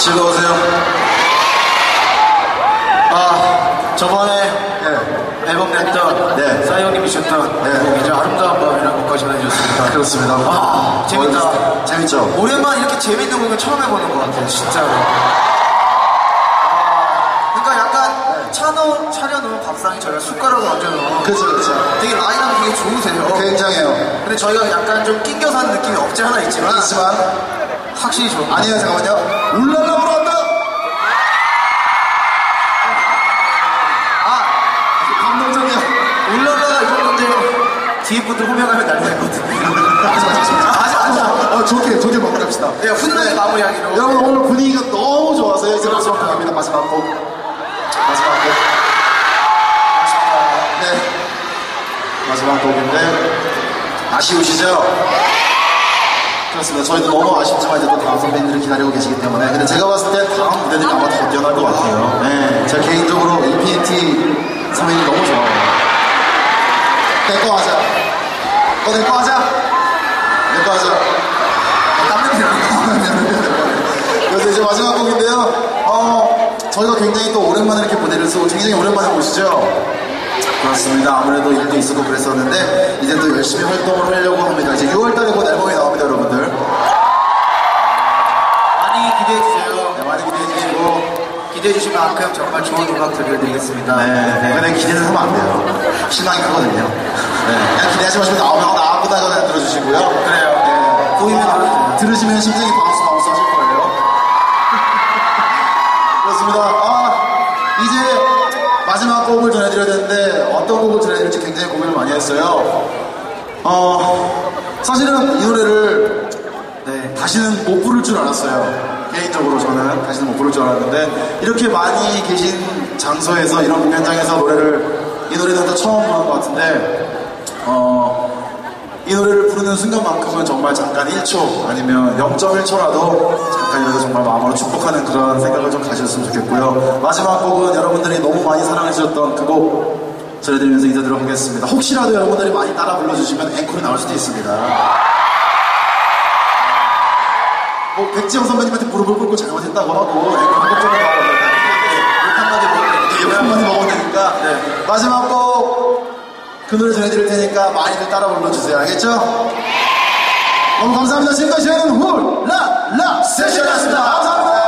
즐거우세요? 아, 저번에 네. 앨범 냈던 네. 사이언님이셨던 네. 곡이죠. 아름다운 밤이라는 곡까지 전해주셨습니다. 그렇습니다. 아, 재밌다. 어, 재밌죠? 오랜만에 이렇게 재밌는 곡을 처음 해보는 것 같아요, 진짜로. 아, 그러니까 약간 차놓, 차려놓은 밥상에 저희가 숟가락을 얹어놓은 그렇죠, 그렇죠. 되게 라인업이 되게 좋으세요. 굉장해요. 근데 저희가 약간 좀 낑겨 사는 느낌이 없지 않아 있지만 하지만, 확실히 좋은 아니에요, 잠깐만요. 울랄라 불어왔다! 아, 감동적이야. 울랄라가 이런 건데 뒤에 분들 호명하면 난리 마, 하지 마. 하지 마, 하지 마. 어, 좋게, 좋게 마무리합시다. 네, 훈훈하게 마무리하기로. 여러분, 오늘 분위기가 너무 좋아서 이제 마지막 곡입니다. 마지막 곡. 마지막 곡. 네. 마지막 곡인데, 아쉬우시죠? 그렇습니다. 저희도 너무 아쉽지만 이제 또 다음 선배님들이 기다리고 계시기 때문에. 근데 제가 봤을 때 다음 무대들이 아마 더 뛰어날 것 같아요. 네. 제가 개인적으로 인피니티 선배님 너무 좋아해요. 내거 하자. 어, 내거 하자. 내거 하자. 땀 냄새 나는 그래서 이제 마지막 곡인데요. 어, 저희가 굉장히 또 오랜만에 이렇게 무대를 쓰고 굉장히 오랜만에 보시죠? 그렇습니다. 아무래도 일도 있었고 그랬었는데 이제 또 열심히 활동을 하려고 합니다. 이제 6월달에 곧 앨범이 나옵니다, 여러분들. 많이 기대해 주시고. 기대해주신 만큼 정말 좋은 음악 들려드리겠습니다. 네, 네. 근데 기대는 하면 안 돼요. 실망이 크거든요. 네. 그냥 기대하지 마시고 나오면 어, 나보다 그냥 들어주시고요. 그래요. 네. 보이면 들어주세요. 들으시면 심장이 바운스 바운스 하실 거예요. 그렇습니다. 아, 이제 마지막 곡을 전해드려야 되는데 어떤 곡을 전해드릴지 굉장히 고민을 많이 했어요. 어, 사실은 이 노래를 네, 다시는 못 부를 줄 알았어요. 개인적으로 저는 다시는 못 부를 줄 알았는데 이렇게 많이 계신 장소에서 이런 공연장에서 노래를 이 노래는 또 처음 부르는 것 같은데 어, 이 노래를 부르는 순간만큼은 정말 잠깐 1초 아니면 0.1초라도 잠깐이라도 정말 마음으로 축복하는 그런 생각을 좀 가지셨으면 좋겠고요. 마지막 곡은 여러분들이 너무 많이 사랑해주셨던 그곡 전해드리면서 인사드리도록 하겠습니다. 혹시라도 여러분들이 많이 따라 불러주시면 앵콜이 나올 수도 있습니다. 뭐 백지영 선배님한테 무릎을 꿇고 잘못했다고 하고 네, 감독적으로 다 하고 욕 한마디 먹으면 되니까. 네. 마지막 곡 그 노래 전해드릴 테니까 많이들 따라 불러주세요. 알겠죠? 너무 감사합니다. 지금까지 저희는 훌라라 세션이었습니다. 감사합니다.